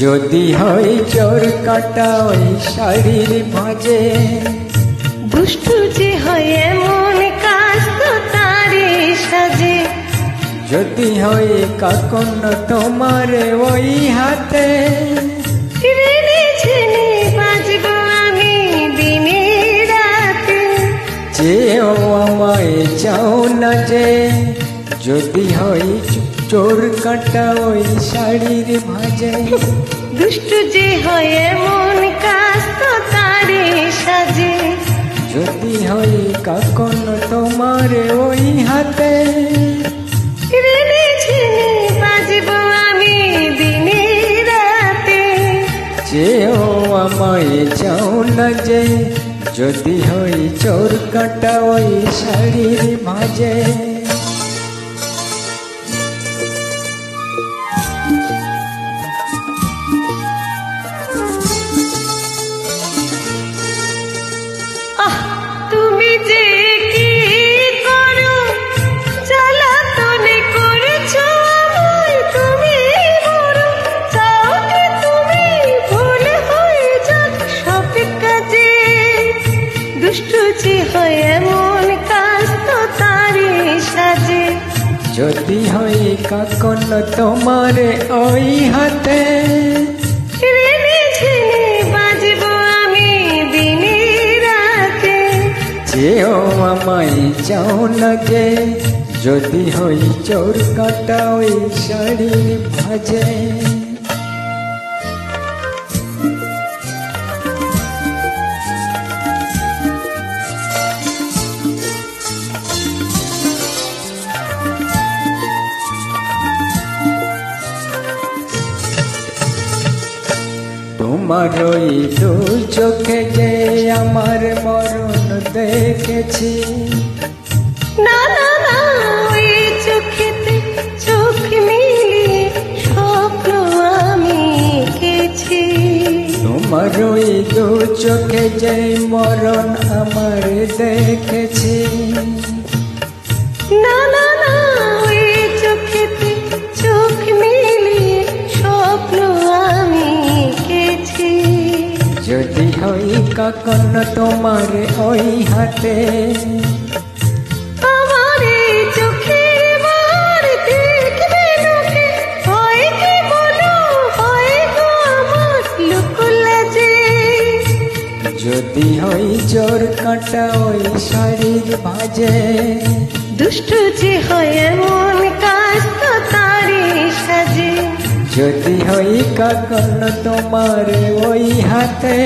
যদি হয় চোর কাটা ওই শাড়ির ভাঁজে দুষ্টু যে হয় এমন কাজ তো তারে সাজে। যদি হয় কাকন তোমার ওই হাতে। চেয়েও আমায় চাও না যে যদি হয় চোর কাটা ওই শাড়ির ভাঁজে। দুষ্টু যে হয় এমন কাজ তো তারে সাজে। যদি হয় কাকন তোমার ওই হাতে। বাজবো আমি দিনে রাতে। চেয়েও আমায় চাও না যে যদি হয় চোর কাটা ওই শাড়ির ভাঁজে। যদি হয় কাকন তোমার ওই হাতে। চেয়েও আমায় চাও যে যদি হই চোর কাটা ওই শাড়ির ভাজে। তোমার ওই চোখে যে আমার মরণ দেখেছি। না না না ওই চোখেতে চোখ মিলিয়ে স্বপ্ন আমি এঁকেছি। তোমার ওই দু চোখে যে মরণ আমার দেখেছি। যদি হই কাকন তোমার ওই হাতে কি যদি হই চোর কাটা ওই শাড়ির ভাজে দুষ্টু যে হয় এমন সাজে যদি হই কাকন তোমার ওই হাতে?